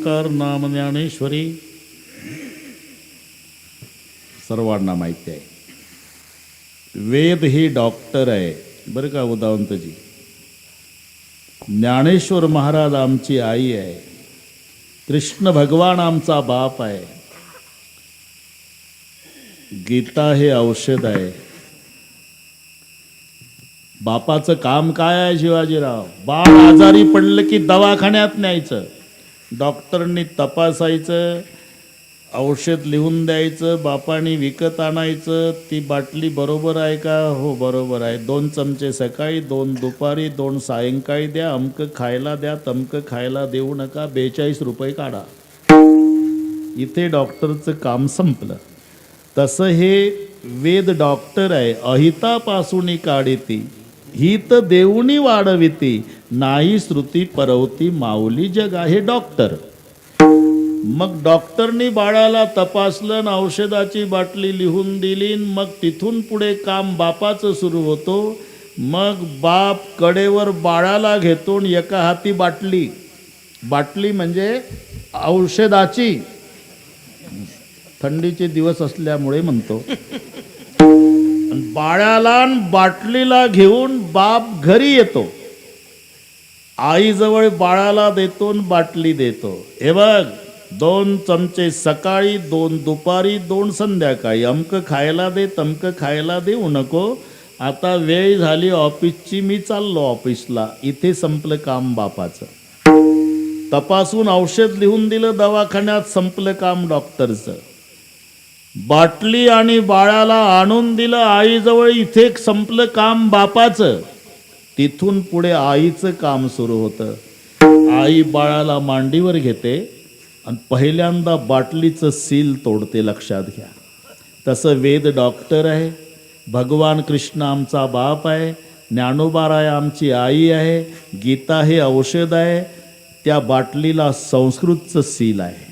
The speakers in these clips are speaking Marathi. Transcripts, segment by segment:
ओंकार नाम ज्ञानेश्वरी। सर्वांना माहिती आहे. वेद ही डॉक्टर आहे. बरं का उदावंतजी? ज्ञानेश्वर महाराज आमची आई आहे. कृष्ण भगवान आमचा बाप आहे. गीता हे औषध आहे. बापाचं काम काय आहे शिवाजीराव? बाळ आजारी पडलं की दवाखान्यात न्यायचं. डॉक्टरनी तपासायचं औषध लिहून द्यायचं बापाने विकत आणायचं ती बाटली बरोबर आहे का? हो बरोबर आहे. दोन चमचे सकाळी दोन दुपारी दोन सायंकाळी द्या अमकं खायला द्या तमकं खायला देऊ नका बेचाळीस रुपये काढा. इथे डॉक्टरचं काम संपलं. तसं हे वेद डॉक्टर आहे. अहितापासून ही हित देऊनी वाढविती नाही श्रुती परवती माऊली जग आहे डॉक्टर. मग डॉक्टरनी बाळाला तपासलं आणि औषधाची बाटली लिहून दिली आणि मग तिथून पुढे काम बापाचं सुरू होतो. मग बाप कडेवर बाळाला घेतो एका हाती बाटली. बाटली म्हणजे औषधाची. थंडीचे दिवस असल्यामुळे म्हणतो. बाळाला बाटलीला घेऊन बाप घरी येतो. आईजवळ बाळाला देतो बाटली देतो. हे बघ दोन चमचे सकाळी दोन दुपारी दोन संध्याकाळी. अमकं खायला दे तमकं खायला देऊ नको. आता वेळ झाली ऑफिसची मी चाललो ऑफिसला. इथे संपलं काम बापाचं. तपासून औषध लिहून दिलं दवाखान्यात संपलं काम डॉक्टरचं. बाटली आणि बाळाला आणून दिलं आईजवळ इथे संपलं काम बापाचं. तिथून पुढे आईचं काम सुरू होतं. आई बाळाला मांडीवर घेते आणि पहिल्यांदा बाटलीचं सील तोडते लक्षात घ्या. तसं वेद डॉक्टर आहे. भगवान कृष्ण आमचा बाप आहे. ज्ञानोबाराय आमची आई आहे. गीता हे औषध आहे. त्या बाटलीला संस्कृतचं सील आहे.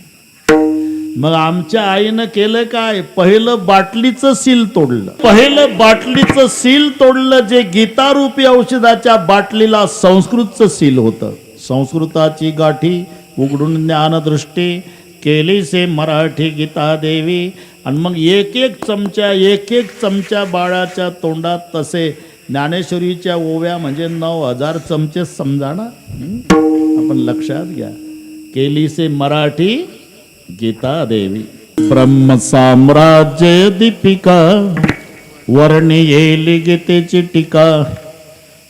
मग आमच्या आईनं केलं काय? पहिलं बाटलीचं सील तोडलं. पहिलं बाटलीचं सील तोडलं जे गीतारूपी औषधाच्या बाटलीला संस्कृतचं सील होतं. संस्कृताची गाठी उघडून ज्ञानदृष्टी केली से मराठी गीता देवी. आणि मग एक एक चमचा एक एक चमचा बाळाच्या तोंडात तसे ज्ञानेश्वरीच्या ओव्या म्हणजे नऊ हजार चमचे समजा ना आपण लक्षात घ्या. केली से मराठी गीता देवी ब्रह्म साम्राज्य दीपिका वर्णी येईल गीतेची टीका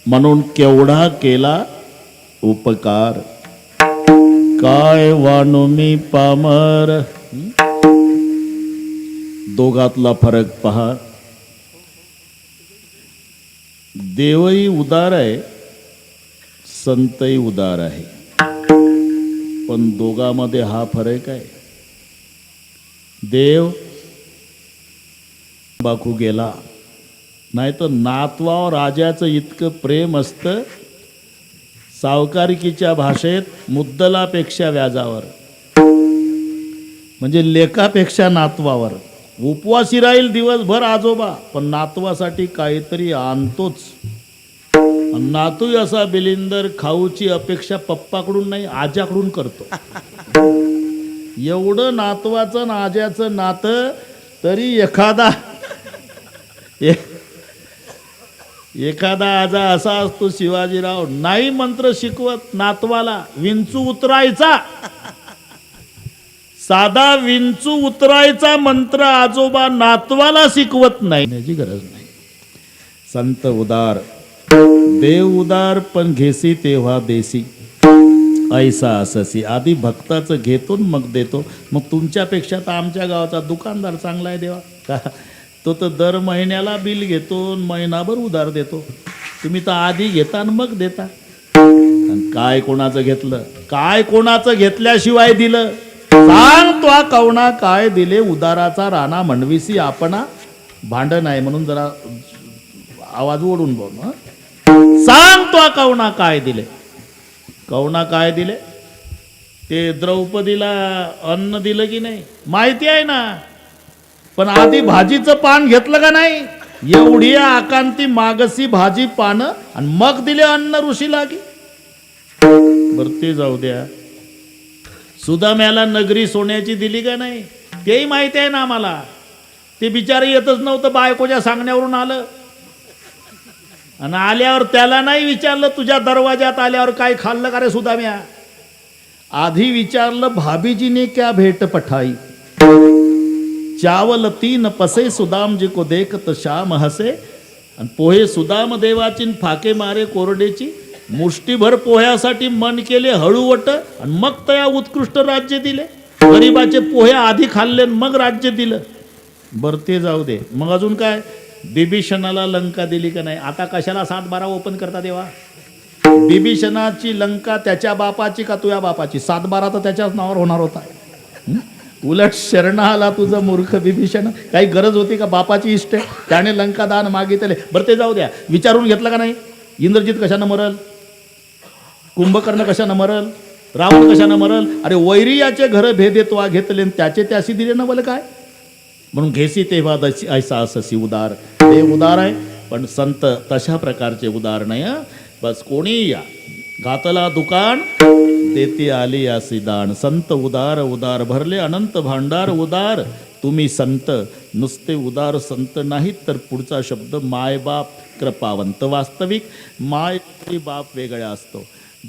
म्हणून केवढा केला उपकार काय वाणू मी पामर दोघातला फरक पहा देवही उदार आहे संतही उदार आहे पण दोघांमध्ये हा फरक आहे देव बाकू गेला. नाही तर नातवाव राजाचं इतकं प्रेम असतं सावकारिकीच्या भाषेत मुद्दलापेक्षा व्याजावर. म्हणजे लेखापेक्षा नातवावर. उपवासी राहील दिवसभर आजोबा पण नातवासाठी काहीतरी आणतोच. नातू असा बिलिंदर खाऊची अपेक्षा पप्पाकडून नाही आजाकडून करतो. एवढं नातवाचं नाज्याचं नातं तरी एखादा एखादा आजा असा असतो शिवाजीराव नाही मंत्र शिकवत नातवाला विंचू उतरायचा. साधा विंचू उतरायचा मंत्र आजोबा नातवाला शिकवत नाही. याची गरज नाही. संत उदार देव उदार पण घेसी तेव्हा देसी. ऐसा अससी आधी भक्ताचं घेतो मग देतो. मग तुमच्यापेक्षा तर आमच्या गावाचा दुकानदार चांगला आहे देवा. का? तो तर दर महिन्याला बिल घेतो महिनाभर उधार देतो. तुम्ही तर आधी घेता आणि मग देता. काय कोणाचं घेतलं? काय कोणाचं घेतल्याशिवाय दिलं? सांग तो कवणा काय दिले उदाराचा राणा म्हणविसी आपणा? भांडण आहे म्हणून जरा आवाज ओढून बोल सांग तो कवणा काय दिले? कवना काय दिले? ते द्रौपदीला अन्न दिलं की नाही? माहिती आहे ना? पण आधी भाजीचं पान घेतलं का नाही? एवढी आकांती मागसी भाजी पानं आणि मग दिले अन्न ऋषीला की बर ते जाऊ द्या. सुदाम्याला नगरी सोन्याची दिली का नाही? तेही माहिती आहे ना आम्हाला. ते बिचारे येतच नव्हतं बायकोच्या सांगण्यावरून आलं. आणि आल्यावर त्याला नाही विचारलं तुझ्या दरवाजात आल्यावर काय खाल्लं का रे सुदाम्या? आधी विचारलं भाभीजीने क्या भेट पठाई? चावल तीन पसे सुदामजी को देखत श्याम हसे। आणि पोहे सुदाम देवाची फाके मारे कोरडेची। मुष्टीभर पोह्यासाठी मन केले हळूवट आणि मग तया उत्कृष्ट राज्य दिले। गरीबाचे पोहे आधी खाल्ले मग राज्य दिलं। बरं ते जाऊ दे. मग अजून काय? बिभीषणाला लंका दिली का नाही? आता कशाला सात बारा ओपन करता देवा बिभीषणाची लंका त्याच्या बापाची का तुझ्या बापाची? सात बारा तर त्याच्याच नावावर होणार होता. उलट शरणाला तुझं मूर्ख बिभीषण काही गरज होती का? बापाची इष्ट त्याने लंका दान मागितले. बरं ते जाऊ द्या. विचारून घेतलं का नाही? इंद्रजित कशानं मरल? कुंभकर्ण कशानं मरल? रावण कशानं मरल? अरे वैरियाचे घर भेदे तो घेतले त्याचे त्याशी दिले ना बोल काय? म्हणून घेसी तेव्हा दशी ऐसा अससी उदार ते उदार आहे पण संत तशा प्रकारचे उदार नाही बस कोणी या? घातला दुकान देती आली असी दान. संत उदार उदार भरले अनंत भांडार उदार. तुम्ही संत नुसते उदार संत नाहीत तर पुढचा शब्द मायबाप कृपावंत. वास्तविक माय बाप वेगळा असतो.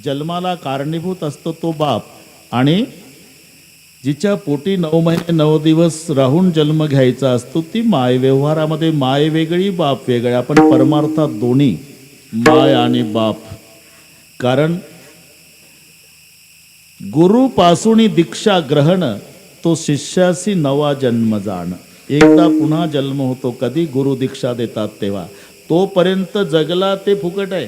जन्माला कारणीभूत असतो तो बाप. आणि जिच्या पोटी नऊ महिने नऊ दिवस राहून जन्म घ्यायचा असतो ती माय व्यवहारामध्ये माय वेगळी बाप वेगळी. आपण परमार्थात दोन्ही माय आणि बाप. कारण गुरुपासून दीक्षा ग्रहण तो शिष्यासी नवा जन्म जाण. एकदा पुन्हा जन्म होतो कधी गुरु दीक्षा देतात तेव्हा. तोपर्यंत जगला ते फुकट आहे.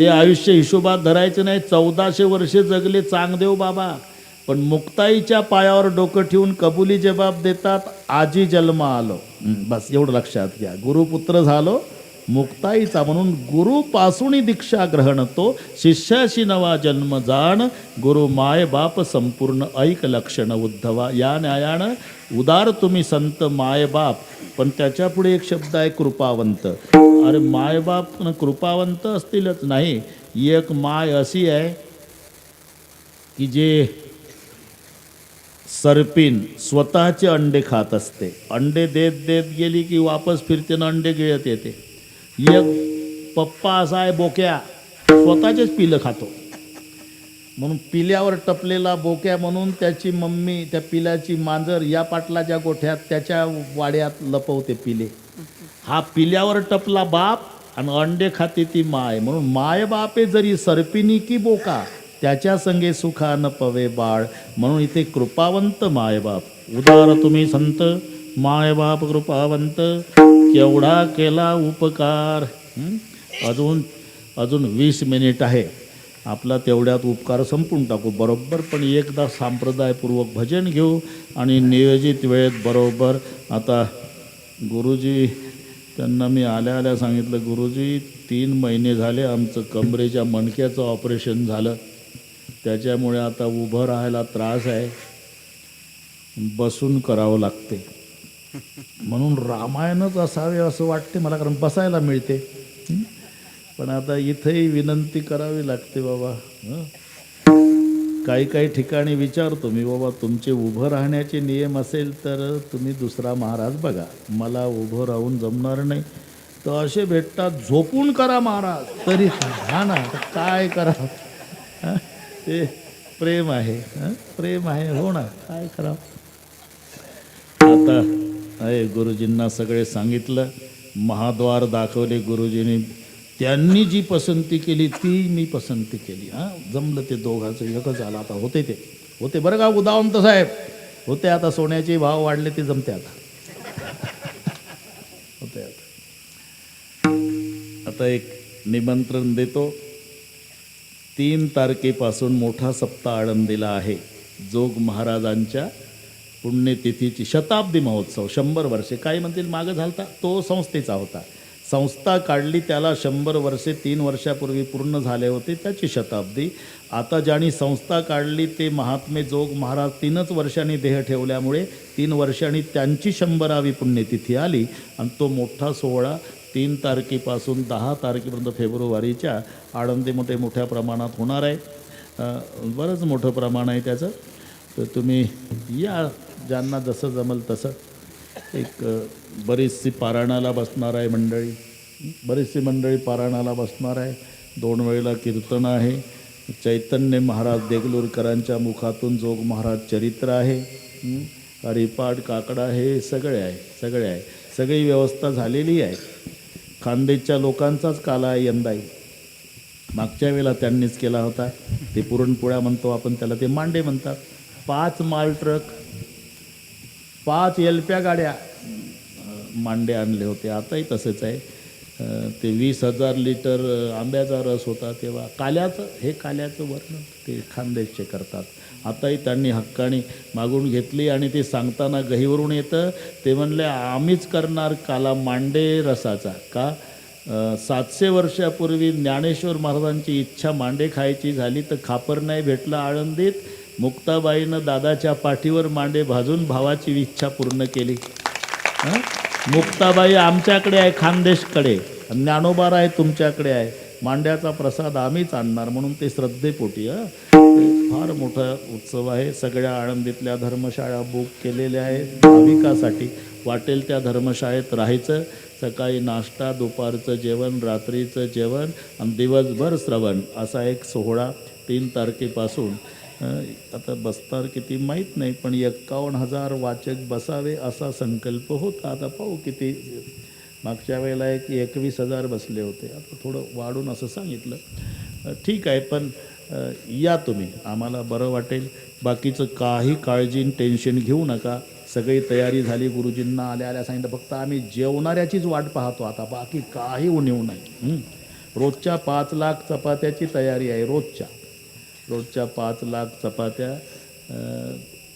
ते आयुष्य हिशोबात धरायचं नाही चौदाशे वर्षे जगले चांगदेव बाबा. पण मुक्ताईच्या पायावर डोकं ठेवून कबुली जबाब देतात आजी जन्म आलो. बस एवढं लक्षात घ्या. गुरुपुत्र झालो मुक्ताईचा म्हणून गुरुपासून दीक्षा ग्रहण तो शिष्याशी नवा जन्म जाण गुरु माय बाप संपूर्ण ऐक लक्षण उद्धवा. या न्यायानं उदार तुम्ही संत माय बाप पण त्याच्या पुढे एक शब्द आहे कृपावंत. अरे माय बाप कृपावंत असतीलच नाही एक माय अशी आहे की जे सरपीन स्वतःचे अंडे खात असते. अंडे देत देत गेली की वापस फिरते ना अंडे गिळत येते. एक पप्पा असा आहे बोक्या स्वतःचेच पिलं खातो. म्हणून पिल्यावर टपलेला बोक्या म्हणून त्याची मम्मी त्या पिल्याची मांजर या पाटलाच्या गोठ्यात त्याच्या वाड्यात लपवते पिले. हा पिल्यावर टपला बाप आणि अंडे खाते ती माय. म्हणून माय बापे जरी सरपिनी की बोका त्याच्या संगे सुखा न पवे बाळ. म्हणून इथे कृपावंत मायबाप. उदार तुम्ही संत मायबाप कृपावंत. केवढा केला उपकार. अजून अजून वीस मिनिट आहे. आपला तेवढ्यात उपकार संपून टाकू. बरोबर पण एकदा सांप्रदायपूर्वक भजन घेऊ आणि नियोजित वेळेत बरोबर. आता गुरुजी त्यांना मी आल्या आल्या सांगितलं गुरुजी तीन महिने झाले आमचं कमरेच्या मणक्याचं ऑपरेशन झालं. त्याच्यामुळे आता उभं राहायला त्रास आहे. बसून करावं लागते. म्हणून रामायणच असावे असं वाटते मला कारण बसायला मिळते. पण आता इथंही विनंती करावी लागते बाबा. हं? काही काही ठिकाणी विचारतो मी बाबा तुमचे उभं राहण्याचे नियम असेल तर तुम्ही दुसरा महाराज बघा. मला उभं राहून जमणार नाही. तर असे भेटतात झोपून करा महाराज. तरी हा ना काय करा? ते प्रेम आहे हा? प्रेम आहे हो ना? काय खराब आता अरे गुरुजींना सगळे सांगितलं महाद्वार दाखवले गुरुजींनी. त्यांनी जी पसंती केली ती मी पसंती केली हां? जमलं ते दोघांचं एकच आलं आता होते ते. होते बरं का उदावंत साहेब? होते आता सोन्याचे भाव वाढले ते जमते आता. होते आता. आता एक निमंत्रण देतो. तीन तारखेपासून मोठा सप्ताह आळंदीला आहे. जोग महाराजांच्या पुण्यतिथीची शताब्दी महोत्सव शंभर वर्षे. काय म्हणतील मागं झालता? तो संस्थेचा होता. संस्था काढली त्याला शंभर वर्षे तीन वर्षापूर्वी पूर्ण झाले होते त्याची शताब्दी. आता ज्यांनी संस्था काढली ते महात्मे जोग महाराज तीनच वर्षांनी देह ठेवल्यामुळे तीन वर्षांनी त्यांची शंभरावी पुण्यतिथी आली आणि तो मोठा सोहळा तीन तारखेपासून दहा तारखेपर्यंत फेब्रुवारीच्या आळंदीमध्ये मोठ्या प्रमाणात होणार आहे. बरंच मोठं प्रमाण आहे त्याचं. तर तुम्ही या ज्यांना जसं जमल तसं. एक बरीचशी पारायणाला बसणार आहे मंडळी. बरीचशी मंडळी पारायणाला बसणार आहे. दोन वेळेला कीर्तन आहे. चैतन्य महाराज देगलूरकरांच्या मुखातून जोग महाराज चरित्र आहे. हरिपाठ काकडा हे सगळे आहे सगळे आहे. सगळी व्यवस्था झालेली आहे. खानदेशच्या लोकांचाच काला आहे. यंदाही मागच्या वेळेला त्यांनीच केला होता. ते पुरणपोळ्या म्हणतो आपण त्याला ते मांडे म्हणतात. पाच माल ट्रक पाच एलप्या गाड्या मांडे आणले होते. आताही तसेच आहे. ते वीस हजार लिटर आंब्याचा रस होता तेव्हा काल्याचं हे काल्याचं वर्णन ते खानदेशचे करतात. आताही त्यांनी हक्काने मागून घेतली आणि ते सांगताना गहीवरून येतं. ते म्हणले आम्हीच करणार काला मांडे रसाचा. का? सातशे वर्षापूर्वी ज्ञानेश्वर महाराजांची इच्छा मांडे खायची झाली तर खापर नाही भेटलं आळंदीत. मुक्ताबाईनं दादाच्या पाठीवर मांडे भाजून भावाची इच्छा पूर्ण केली. मुक्ताबाई आमच्याकडे आहे खानदेशकडे. ज्ञानोबार आहे तुमच्याकडे आहे. मांड्याचा प्रसाद आम्हीच आणणार म्हणून ते श्रद्धेपोटी ते फार मोठा उत्सव आहे. सगळ्या आळंदीतल्या धर्मशाळा बुक केलेल्या आहेत. भाविकासाठी वाटेल त्या धर्मशाळेत राहायचं. सकाळी नाश्ता दुपारचं जेवण रात्रीचं जेवण आणि दिवसभर श्रवण असा एक सोहळा तीन तारखेपासून. आता बसणार किती माहीत नाही पण एक्कावन्न हजार वाचक बसावे असा संकल्प होता. आता पाहू किती मागच्या वेळेला एक एकवीस हजार बसले होते. आता थोडं वाढून असं सांगितलं. ठीक आहे पण या तुम्ही. आम्हाला बरं वाटेल. बाकीचं काही काळजी आणि टेन्शन घेऊ नका. सगळी तयारी झाली गुरुजींना आल्या आल्या सांगितलं. फक्त आम्ही जेवणाऱ्याचीच वाट पाहतो आता. बाकी काही उणीव नाही. रोजच्या पाच लाख चपात्याची तयारी आहे रोजच्या. रोजच्या पाच लाख चपात्या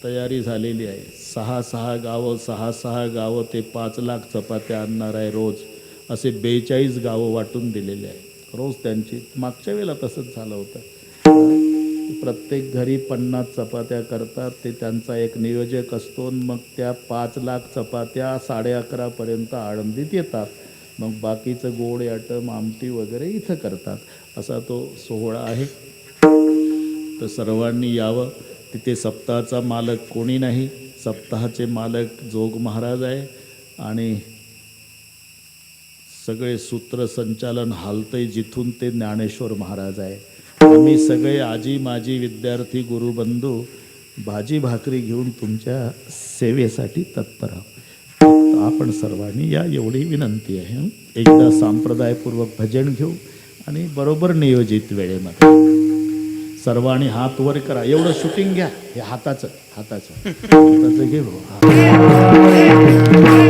तयारी झालेली आहे. सहा सहा गावं सहा सहा गावं ते पाच लाख चपात्या आणणार आहे रोज असे बेचाळीस गावं वाटून दिलेले आहे रोज त्यांची मागच्या वेळेला तसंच झालं होतं. प्रत्येक घरी पन्नास चपात्या करतात ते त्यांचा एक नियोजक असतो मग त्या पाच लाख चपात्या साडे अकरापर्यंत आळंदीत येतात. मग बाकीचं गोड याटम आमटी वगैरे इथं करतात. असा तो सोहळा आहे. तर सर्वांनी यावं. तिथे सप्ताहाचा मालक कोणी नाही. सप्ताहाचे मालक जोग महाराज आहे. आणि सगळे सूत्रसंचालन हालतंय जिथून ते ज्ञानेश्वर महाराज आहे. आम्ही सगळे आजी माजी विद्यार्थी गुरुबंधू भाजी भाकरी घेऊन तुमच्या सेवेसाठी तत्पर आहोत. आपण सर्वांनी या एवढी विनंती आहे. एकदा सांप्रदायपूर्वक भजन घेऊ आणि बरोबर नियोजित वेळेमध्ये. सर्वांनी हात वर करा. एवढं शूटिंग घ्या. हे हाताचं हाताचं. हाताचं घे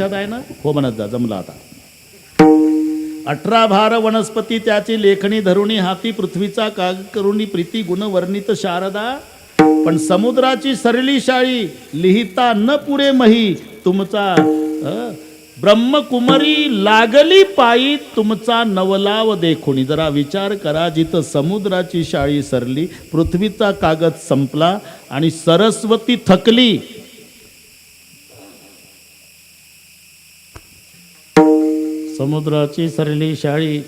लक्षात आहे ना? हो म्हणत जा जमला आता. अठरा भार वनस्पती त्याची लेखणी धरुणी हाती पृथ्वीचा काग करुणी प्रीती गुण वर्णित शारदा. पण समुद्राची सरली शाळी लिहिता न पुरे मही तुमचा ब्रह्मकुमारी लागली पायी तुमचा नवलाव देखुणी. जरा विचार करा जिथं समुद्राची शाळी सरली पृथ्वीचा कागद संपला आणि सरस्वती थकली समुद्राची सरली शाळी.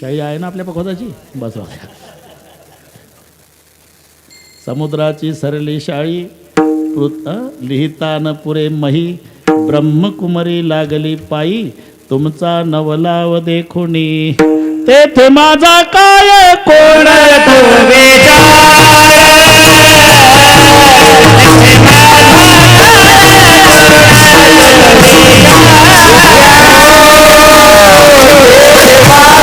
शाळी आहे ना आपल्या पखोदाची? बस समुद्राची सरली शाळी लिहिता न पुरे मही ब्रह्मकुमारी लागली पायी. तुमचा नवलाव देखुनी. तेथे माझा काय कोण? alive.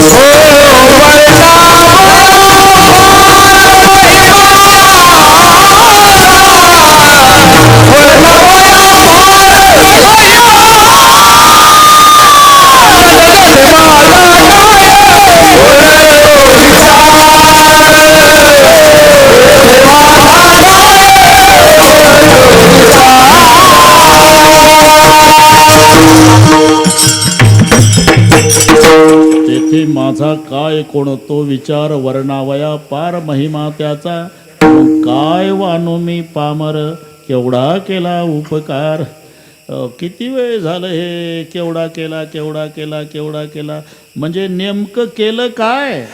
तेथे माझा काय कोणतो विचार वर्णावया पार महिमा त्याचा. काय वानू मी पामर केवढा केला उपकार. किती वेळ झालं हे? केवढा केला केवढा केला केवढा केला? म्हणजे नेमकं केलं काय?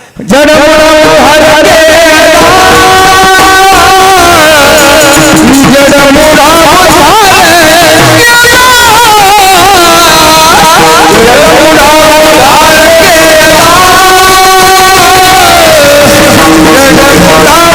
Let's.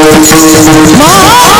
My